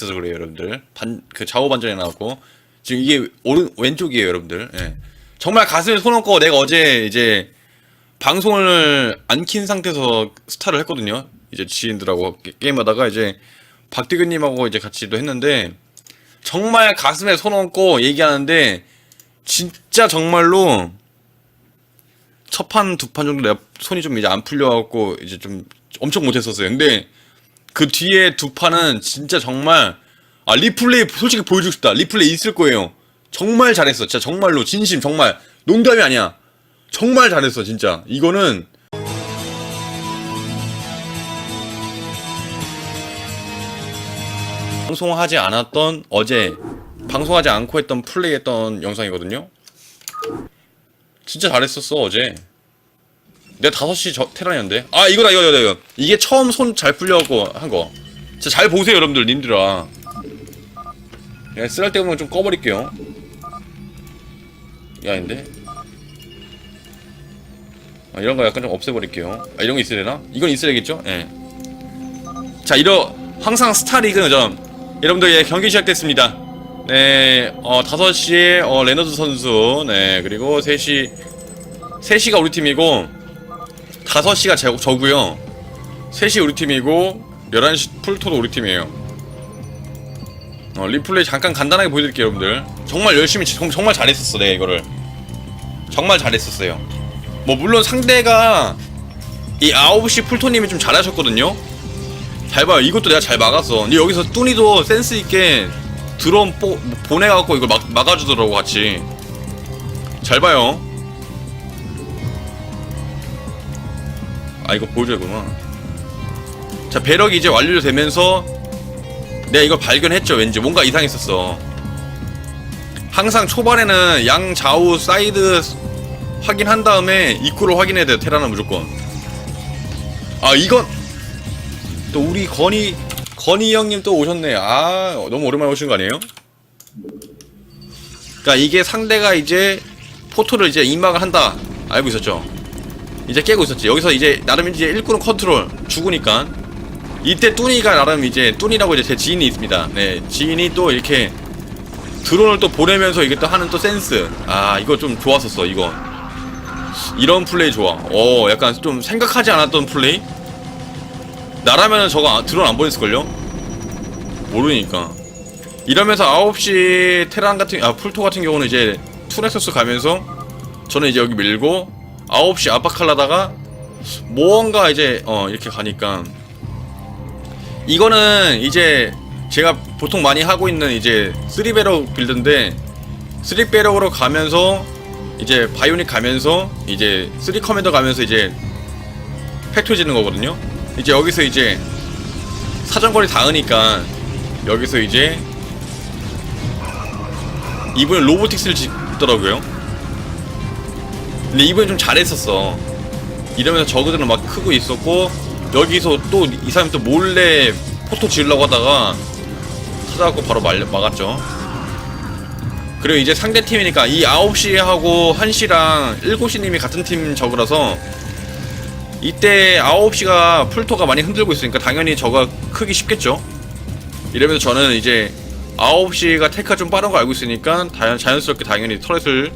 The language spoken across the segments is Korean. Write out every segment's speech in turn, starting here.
있어서 그래요, 여러분들. 반, 그 좌우 반전이 나왔고. 지금 이게 오른, 왼쪽이에요, 여러분들. 예. 정말 가슴에 손 얹고 내가 어제 이제 방송을 안 킨 상태에서 스타를 했거든요. 이제 지인들하고 게- 게임하다가 이제 박대규님하고 이제 같이도 했는데 정말 가슴에 손 얹고 얘기하는데 진짜 정말로 첫 판, 두 판 정도 내가 손이 좀 이제 안 풀려갖고 이제 좀 엄청 못했었어요. 근데 그 뒤에 두 판은 진짜 정말 아 리플레이 솔직히 보여주고 싶다. 리플레이 있을 거예요. 정말 잘했어. 진짜 정말로 진심 정말 농담이 아니야. 정말 잘했어 진짜. 이거는 방송하지 않았던 어제 방송하지 않고 했던 플레이했던 영상이거든요. 진짜 잘했었어 어제. 내 5시 저 테란이었는데. 아 이거다 이거 이거 이거. 이게 처음 손 잘 풀려고 한 거. 진짜 잘 보세요 여러분들 님들아. 야 쓰랄데없는 좀 꺼버릴게요. 야 아닌데. 아, 이런 거 약간 좀 없애버릴게요. 아 이런 거 있어야 되나? 이건 있어야겠죠? 예. 자 이러 항상 스타리그는 좀 여러분들 예 경기 시작됐습니다. 네, 어 5시에 어 레너드 선수, 네 그리고 3시 3시가 우리 팀이고 5시가 제, 저고요. 3시 우리 팀이고 11시 풀토도 우리 팀이에요. 어, 리플레이 잠깐 간단하게 보여드릴게요 여러분들. 정말 열심히 정, 정말 잘했었어 내가 이거를. 정말 잘했었어요. 뭐 물론 상대가 이 9시 풀토님이 좀 잘하셨거든요? 잘 봐요. 이것도 내가 잘 막았어. 근데 여기서 뚜니도 센스있게 드론 뽀, 보내갖고 이걸 막, 막아주더라고 같이. 잘 봐요 아 이거 보여줘야 구나. 자 배럭이 이제 완료되면서 내가 이걸 발견했죠 왠지. 뭔가 이상했었어. 항상 초반에는 양 좌우 사이드 확인한 다음에 입구를 확인해야 돼요 테라는 무조건. 아 이건 또 우리 건희 건희 형님 또 오셨네. 아 너무 오랜만에 오신 거 아니에요? 그니까 이게 상대가 이제 포토를 이제 입막을 한다. 알고 있었죠 이제 깨고 있었지. 여기서 이제 나름 이제 일꾼 컨트롤 죽으니까 이때 뚜니가 나름 이제 뚜니라고 이제 제 지인이 있습니다. 네, 지인이 또 이렇게 드론을 또 보내면서 이게 또 하는 또 센스. 아, 이거 좀 좋았었어. 이거 이런 플레이 좋아. 어, 약간 좀 생각하지 않았던 플레이. 나라면은 저거 아- 드론 안 보냈을걸요? 모르니까. 이러면서 9시 테란 같은, 아, 풀토 같은 경우는 이제 투넥서스 가면서 저는 이제 여기 밀고 9시 압박하려다가 뭔가 이제 어 이렇게 가니까. 이거는 이제 제가 보통 많이 하고 있는 이제 3배럭 빌드인데 3배럭으로 가면서 이제 바이오닉 가면서 이제 3 커맨더 가면서 이제 팩토 짓는 거거든요. 이제 여기서 이제 사정거리 닿으니까 여기서 이제 이분은 로보틱스를 짓더라고요 근데 이번에 좀 잘했었어. 이러면서 저그들은 막 크고 있었고 여기서 또 이 사람이 또 몰래 포토 지으려고 하다가 찾아갖고 바로 말, 막았죠. 그리고 이제 상대 팀이니까 이 9시 하고 1시랑 7시님이 같은 팀 적으라서 이때 9시가 풀토가 많이 흔들고 있으니까 당연히 저가 크기 쉽겠죠. 이러면서 저는 이제 9시가 테크가 좀 빠른 거 알고 있으니까 다- 자연스럽게 당연히 터렛을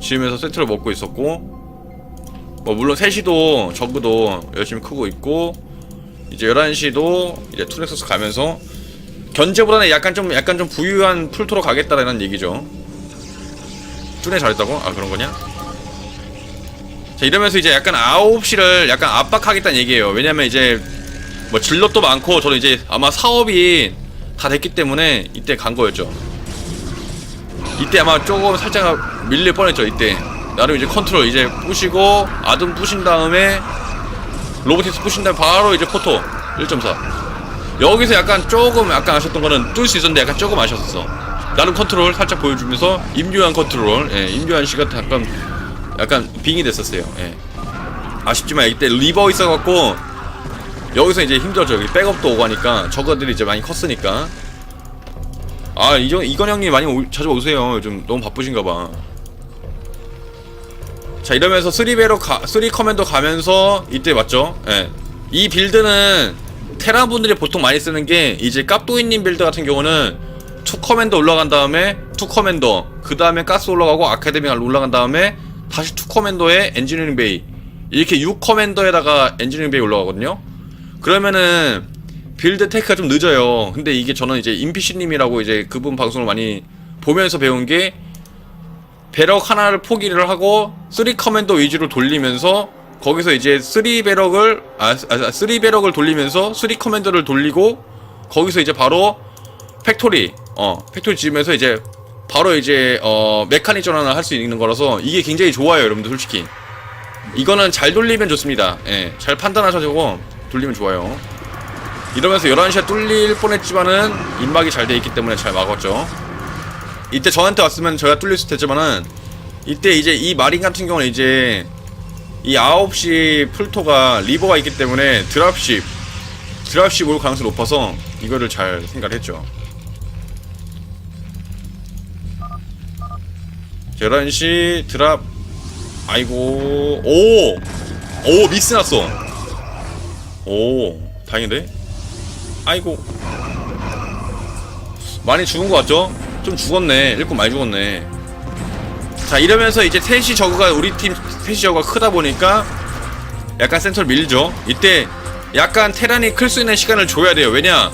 지으면서 세트를 먹고 있었고 뭐 물론 3시도 저그도 열심히 크고 있고 이제 11시도 이제 투넥서스 가면서 견제보다는 약간 좀 약간 좀 부유한 풀토로 가겠다라는 얘기죠. 쭈네 잘했다고? 아 그런 거냐? 자 이러면서 이제 약간 9시를 약간 압박하겠다는 얘기예요. 왜냐면 이제 뭐 질럿도 많고 저는 이제 아마 사업이 다 됐기 때문에 이때 간 거였죠. 이때 아마 조금 살짝 밀릴 뻔했죠 이때 나름 이제 컨트롤 이제 부시고 아둔 부신 다음에 로보틱스 부신 다음에 바로 이제 포토 1.4 여기서 약간 조금 약간 아셨던 거는 뚫을 수 있었는데 약간 조금 아셨었어 나름 컨트롤 살짝 보여주면서 임요한 컨트롤 예, 임요한 씨가 약간 약간 빙이 됐었어요 예. 아쉽지만 이때 리버 있어갖고 여기서 이제 힘들었죠 여기 백업도 오고 하니까 저거들이 이제 많이 컸으니까 아 이정 이건 형님 많이 오, 자주 오세요. 요즘 너무 바쁘신가봐. 자 이러면서 3배로 가, 3 커맨더 가면서 이때 맞죠? 예. 이 빌드는 테란 분들이 보통 많이 쓰는 게 이제 깝도이님 빌드 같은 경우는 투 커맨더 올라간 다음에 투 커맨더 그 다음에 가스 올라가고 아카데미 올라간 다음에 다시 투 커맨더에 엔지니어링 베이 이렇게 6 커맨더에다가 엔지니어링 베이 올라가거든요 그러면은 빌드 테크가 좀 늦어요 근데 이게 저는 이제 임피시님이라고 이제 그분 방송을 많이 보면서 배운 게 배럭 하나를 포기를 하고 3 커맨더 위주로 돌리면서 거기서 이제 3 배럭을 아, 아3 배럭을 돌리면서 3 커맨더를 돌리고 거기서 이제 바로 팩토리 어 팩토리 지으면서 이제 바로 이제 어 메카닉 전환을 할 수 있는 거라서 이게 굉장히 좋아요 여러분들 솔직히. 이거는 잘 돌리면 좋습니다. 예, 잘 판단하셔서 돌리면 좋아요. 이러면서 11시에 뚫릴 뻔했지만은 인막이 잘 돼 있기 때문에 잘 막았죠 이때 저한테 왔으면 저희가 뚫릴 수 있겠지만은 이때 이제 이 마린 같은 경우는 이제 이 9시 풀토가 리버가 있기 때문에 드랍십 드랍십 올 가능성이 높아서 이거를 잘 생각을 했죠 11시 드랍 아이고 오! 오 미스 났어 오 다행인데 아이고 많이 죽은 것 같죠? 좀 죽었네. 일꾼 많이 죽었네. 자 이러면서 이제 셋이 저그가 우리 팀 셋이 저그가 크다 보니까 약간 센터를 밀죠. 이때 약간 테란이 클 수 있는 시간을 줘야 돼요. 왜냐?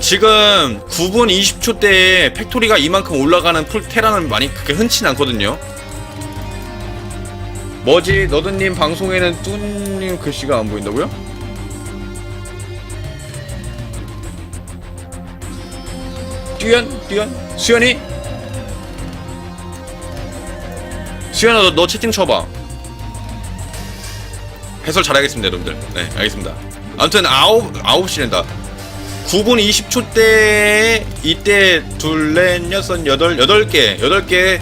지금 9분 20초 때에 팩토리가 이만큼 올라가는 풀 테란은 많이 그렇게 흔치 않거든요. 뭐지? 너드님 방송에는 뚜님 글씨가 안 보인다고요? 뚜연? 뚜연? 수연이? 수연아 너, 너 채팅 쳐봐. 해설 잘하겠습니다 여러분들. 네 알겠습니다. 아무튼 아홉 아홉 시랜다. 9분 20초 때 이때 둘넷 여섯 여덟 여덟 개 여덟 개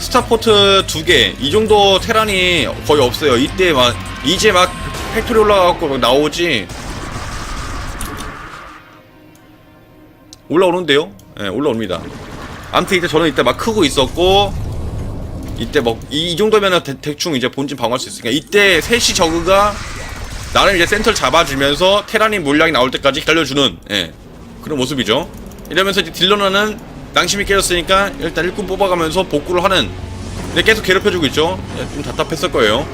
스타포트 두 개. 이 정도 테란이 거의 없어요. 이때 막 이제 막 팩토리 올라가고 막 나오지. 올라오는데요 예 올라옵니다 아무튼 이때 저는 이때 막 크고 있었고 이때 뭐 이 정도면은 대, 대충 이제 본진 방어할 수 있으니까 이때 셋이 저그가 나름 이제 센터를 잡아주면서 테란이 물량이 나올 때까지 기다려주는 예, 그런 모습이죠. 이러면서 이제 딜러너는 낭심이 깨졌으니까 일단 일꾼 뽑아가면서 복구를 하는 근데 계속 괴롭혀주고 있죠. 예, 좀 답답했을 거예요.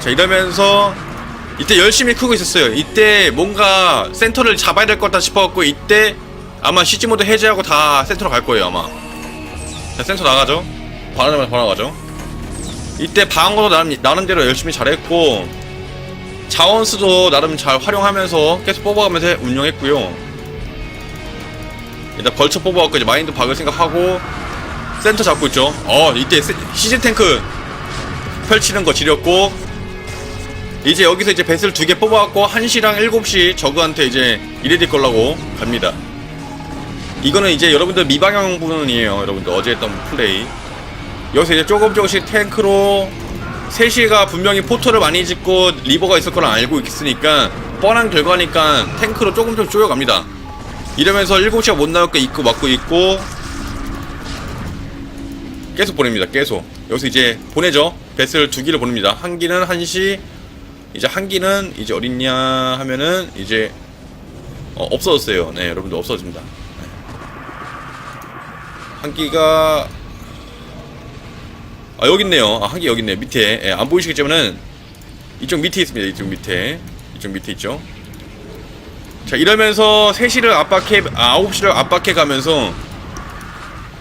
자 이러면서 이때 열심히 크고 있었어요. 이때 뭔가 센터를 잡아야 될 것 같다 싶어갖고 이때 아마 CG 모드 해제하고 다 센터로 갈 거예요 아마. 자 센터 나가죠. 바로 바로 나가죠. 이때 방어도 나름, 나름대로 열심히 잘했고 자원수도 나름 잘 활용하면서 계속 뽑아가면서 운영했고요 일단 벌쳐 뽑아갖고 이제 마인드 박을 생각하고 센터 잡고 있죠 어 이때 세- 시즌 탱크 펼치는 거 지렸고 이제 여기서 이제 배슬 두 개 뽑아갖고 1시랑 7시 저그한테 이제 이레디 걸라고 갑니다. 이거는 이제 여러분들 미방향 부분이에요 여러분들. 어제 했던 플레이. 여기서 이제 조금 조금씩 탱크로 3시가 분명히 포토를 많이 짓고 리버가 있을 거를 알고 있으니까 뻔한 결과니까 탱크로 조금 좀 쪼여갑니다. 이러면서 7시가 못 나올 게 있고 막고 있고 계속 보냅니다 계속. 여기서 이제 보내죠. 배스를 두 기를 보냅니다. 한 기는 1시 이제 한 기는 이제 어딨냐 하면은 이제 어, 없어졌어요 네 여러분들 없어집니다 네. 한 기가 아 여기 있네요. 아, 한개 여기 있네요. 밑에 예, 안 보이시겠지만은 이쪽 밑에 있습니다. 이쪽 밑에 이쪽 밑에 있죠. 자 이러면서 3시를 압박해 아 9시를 압박해 가면서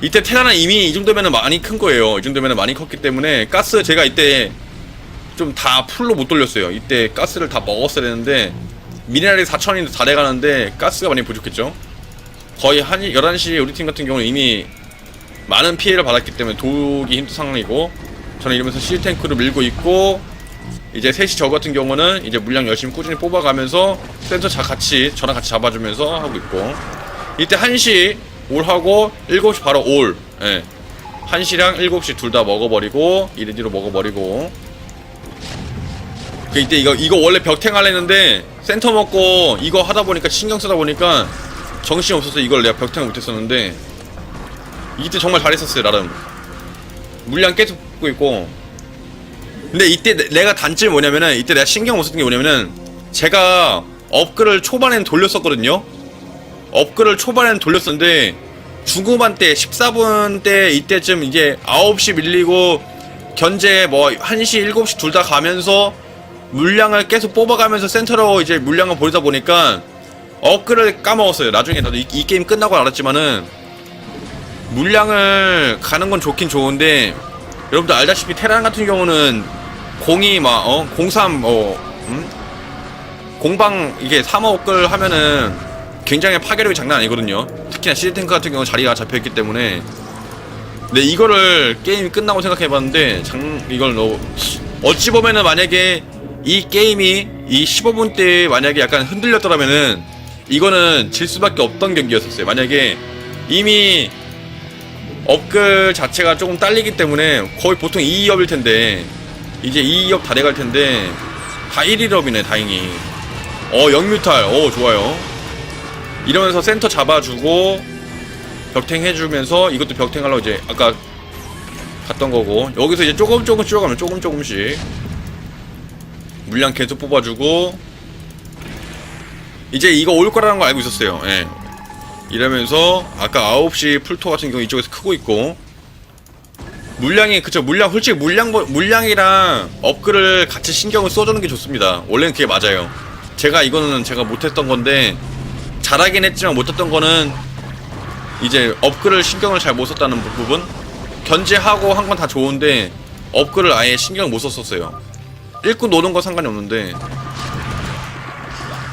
이때 테라는 이미 이 정도면은 많이 큰 거예요. 이 정도면은 많이 컸기 때문에 가스 제가 이때 좀 다 풀로 못 돌렸어요. 이때 가스를 다 먹었어야 되는데 미네랄이 4천이 다 돼가는데 가스가 많이 부족했죠. 거의 한 11시 우리 팀 같은 경우는 이미 많은 피해를 받았기 때문에 도우기 힘든 상황이고 저는 이러면서 실탱크를 밀고 있고 이제 셋이 저 같은 경우는 이제 물량 열심히 꾸준히 뽑아가면서 센터 자 같이 저랑 같이 잡아주면서 하고 있고 이때 1시 올 하고 7시 바로 올 예. 1시랑 7시 둘 다 먹어버리고 이레디로 먹어버리고 그 이때 이거 이거 원래 벽탱 했는데 센터 먹고 이거 하다 보니까 신경 쓰다 보니까 정신이 없어서 이걸 내가 벽탱을 못했었는데 이때 정말 잘했었어요 나름 물량 계속 뽑고 있고 근데 이때 내- 내가 단점이 뭐냐면은 이때 내가 신경 못 썼던 게 뭐냐면은 제가 업글을 초반엔 돌렸었거든요. 업글을 초반엔 돌렸었는데 중후반 때 14분 때 이때쯤 이제 9시 밀리고 견제 뭐 1시 7시 둘 다 가면서 물량을 계속 뽑아가면서 센터로 이제 물량을 보내다 보니까 업글을 까먹었어요. 나중에 나도 이, 이 게임 끝나고 알았지만은 물량을 가는 건 좋긴 좋은데 여러분들 알다시피 테란 같은 경우는 공이 막 어? 03 어, 음? 공방 이게 3억을 하면은 굉장히 파괴력이 장난 아니거든요. 특히나 시드탱크 같은 경우 는 자리가 잡혀있기 때문에 근데 이거를 게임이 끝나고 생각해봤는데 장 이걸 너 어찌 보면은 만약에 이 게임이 이 15분 때 만약에 약간 흔들렸더라면은 이거는 질 수밖에 없던 경기였었어요. 만약에 이미 업글 자체가 조금 딸리기 때문에 거의 보통 2업일 텐데 이제 2업 다 돼갈 텐데 다 1일업이네 다행히. 어 영뮤탈. 어 좋아요. 이러면서 센터 잡아주고 벽탱 해주면서 이것도 벽탱 하려고 이제 아까 갔던 거고 여기서 이제 조금 조금 줄여가면 조금 조금씩 물량 계속 뽑아주고. 이제 이거 올 거라는 거 알고 있었어요. 예. 이러면서 아까 9시 풀토 같은 경우 이쪽에서 크고 있고. 물량이 그쵸 물량 솔직히 물량 물량이랑 업글을 같이 신경을 써주는 게 좋습니다. 원래는 그게 맞아요. 제가 이거는 제가 못했던 건데 잘하긴 했지만 못했던 거는 이제 업글을 신경을 잘 못 썼다는 부- 부분? 견제하고 한 건 다 좋은데 업글을 아예 신경을 못 썼었어요 일꾼 노는 건 상관이 없는데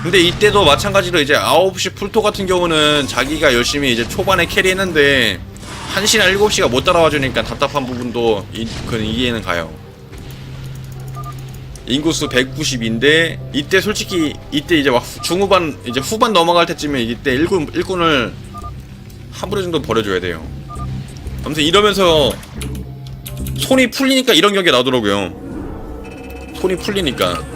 근데 이때도 마찬가지로 이제 9시 풀토 같은 경우는 자기가 열심히 이제 초반에 캐리했는데 1시나 7시가 못 따라와 주니까 답답한 부분도 이, 그 이해는 가요. 인구수 190인데 이때 솔직히 이때 이제 막 후- 중후반 이제 후반 넘어갈 때쯤에 이때 일꾼 일꾼을 한 부대 정도 버려줘야 돼요. 아무튼 이러면서 손이 풀리니까 이런 경기가 나오더라고요. 손이 풀리니까